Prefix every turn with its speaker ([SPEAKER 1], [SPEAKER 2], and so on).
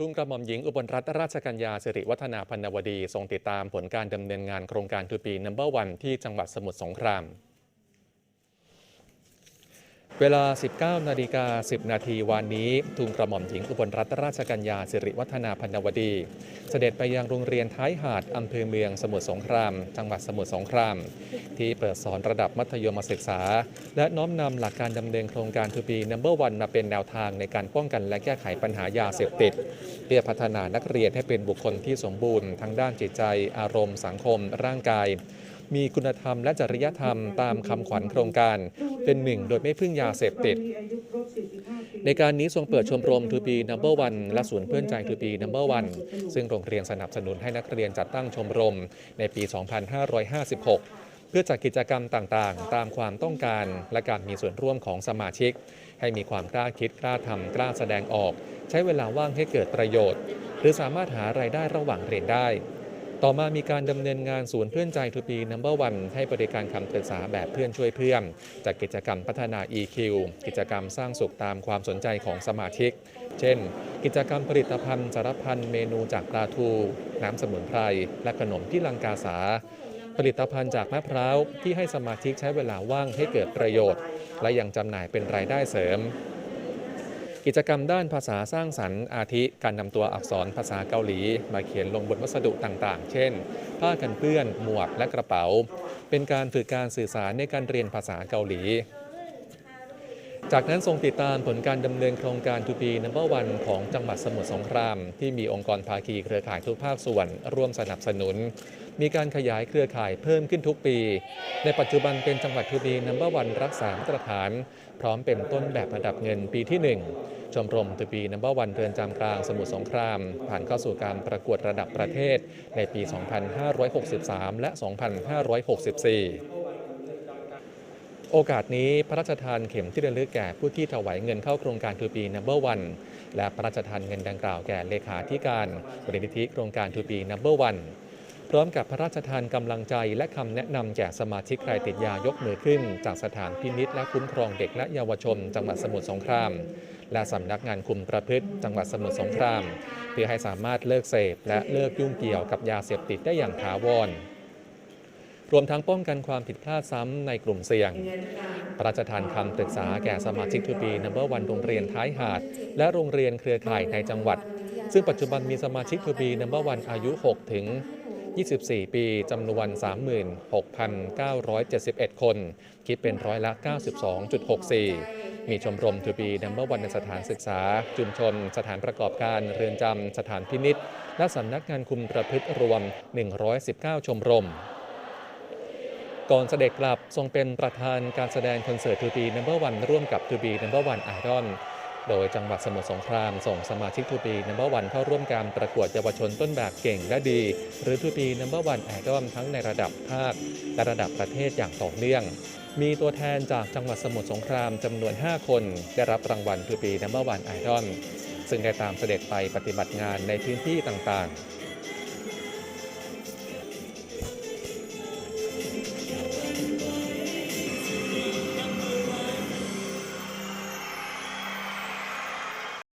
[SPEAKER 1] ทุ่งกระหม่อมหญิงอุบลรัตนราชกัญญาสิริวัฒนาพันวดีทรงติดตามผลการดำเนินงานโครงการทูปีนัมเบอร์วันที่จังหวัดสมุทรสงคราม เวลา 19 นาฬิกา 10 นาทีวันนี้ทุงกระหม่อมหญิงอุบลรัตนราชกัญญาสิริวัฒนาพันนวดี เสด็จไปยังโรงเรียนท้ายหาดอำเภอเมืองสมุทรสงคราม จังหวัดสมุทรสงคราม ที่เปิดสอนระดับมัธยมศึกษา และน้อมนำหลักการดำเนินโครงการทูปีนัมเบอร์วันมาเป็นแนวทางในการป้องกันและแก้ไขปัญหายาเสพติดเพื่อพัฒนานักเรียนให้เป็นบุคคลที่สมบูรณ์ทั้งด้านจิตใจ อารมณ์ สังคม ร่างกาย มีคุณธรรมและจริยธรรมตามคำขวัญโครงการ เป็นหนึ่งโดยไม่พึ่งยาเสพติด ในการนี้ทรงเปิดชมรมทูบีนัมเบอร์วันและศูนย์เพื่อนใจทูบีนัมเบอร์วันซึ่งโรงเรียนสนับสนุนให้นักเรียนจัดตั้งชมรมในปี 2556เพื่อจัดกิจกรรมต่างๆ ตามความต้องการและการมีส่วนร่วมของสมาชิก ให้มีความกล้าคิดกล้าทำกล้าแสดงออก ใช้เวลาว่างให้เกิดประโยชน์ หรือสามารถหารายได้ระหว่างเรียนได้ ต่อมามีการดำเนินงานศูนย์เพื่อนใจทูปีนัมเบอร์วันให้บริการคำปรึกษาแบบเพื่อนช่วยเพื่อนจากกิจกรรมพัฒนา EQ กิจกรรมสร้างสุขตามความสนใจของสมาชิก เช่น กิจกรรมผลิตภัณฑ์สารพันเมนูจากปลาทู น้ำสมุนไพร และขนมที่ลังกาสา ผลิตภัณฑ์จากมะพร้าวที่ให้สมาชิกใช้เวลาว่างให้เกิดประโยชน์ และยังจำหน่ายเป็นรายได้เสริม กิจกรรมด้านภาษาสร้างสรรค์อาทิการนำตัวอักษรภาษาเกาหลี มาเขียนลงบนวัสดุต่างๆ เช่น ผ้ากันเปื้อน หมวกและกระเป๋า เป็นการฝึกการสื่อสารในการเรียนภาษาเกาหลี จากนั้นทรงติดตามผลการดำเนินโครงการทูปีนัมเบอร์วันของจังหวัดสมุทรสงคราม ที่มีองค์กรภาคีเครือข่ายทุกภาคส่วน ร่วมสนับสนุน มีการขยายเครือข่ายเพิ่มขึ้นทุกปี ในปัจจุบันเป็นจังหวัดทูบีนัมเบอร์วันรักษามาตรฐาน พร้อมเป็นต้นแบบระดับเงินปีที่ 1 ชมรมทูบีนัมเบอร์วันเรือนจำกลางสมุทรสงคราม ผ่านเข้าสู่การประกวดระดับประเทศในปี 2563 และ 2564 โอกาสนี้พระราชทานเข็มที่ระลึกแก่ผู้ที่ถวายเงินเข้าโครงการทูปีนัมเบอร์วันและพระราชทานเงินดังกล่าวแก่เลขาธิการบริธิโครงการทูปีนัมเบอร์วันพร้อมกับพระราชทานกำลังใจและคำแนะนำแก่สมาชิกใครติดยายกมือขึ้น จากสถานพินิษและคุ้มครองเด็กและเยาวชน จังหวัดสมุทรสงคราม และสำนักงานคุมประพฤติจังหวัดสมุทรสงคราม เพื่อให้สามารถเลิกเสพและเลิกยุ่งเกี่ยวกับยาเสพติดได้อย่างถาวร รวมทั้งป้องกันความผิดพลาดซ้ำในกลุ่มเสี่ยง พระราชทานคำปรึกษาแก่สมาชิกทูบีนัมเบอร์วันโรงเรียนท้ายหาด และโรงเรียนเครือข่ายในจังหวัด ซึ่งปัจจุบันมีสมาชิกทูบีนัมเบอร์วันอายุ 6 ถึง 24 ปี จำนวน 36,971 คน คิดเป็นร้อยละ 92.64 มีชมรมทูบีนัมเบอร์วันในสถานศึกษา ชุมชน สถานประกอบการ เรือนจำ สถานพินิษและสำนักงานคุมประพฤติรวม 119 ชมรม ก่อนเสด็จกลับทรงเป็นประธานการแสดงคอนเสิร์ตทูบีนัมเบอร์วันร่วมกับทูบีนัมเบอร์วันไอดอลโดยจังหวัดสมุทรสงครามส่งสมาชิกทูบีนัมเบอร์วันเข้าร่วมการประกวดเยาวชนต้นแบบเก่งและดี หรือทูบีนัมเบอร์วันไอดอลทั้งในระดับภาคและระดับประเทศอย่างต่อเนื่อง มีตัวแทนจากจังหวัดสมุทรสงครามจำนวน 5 คน ได้รับรางวัลทูบีนัมเบอร์วันไอดอลซึ่งได้ตามเสด็จไปปฏิบัติงานในพื้นที่ต่างๆ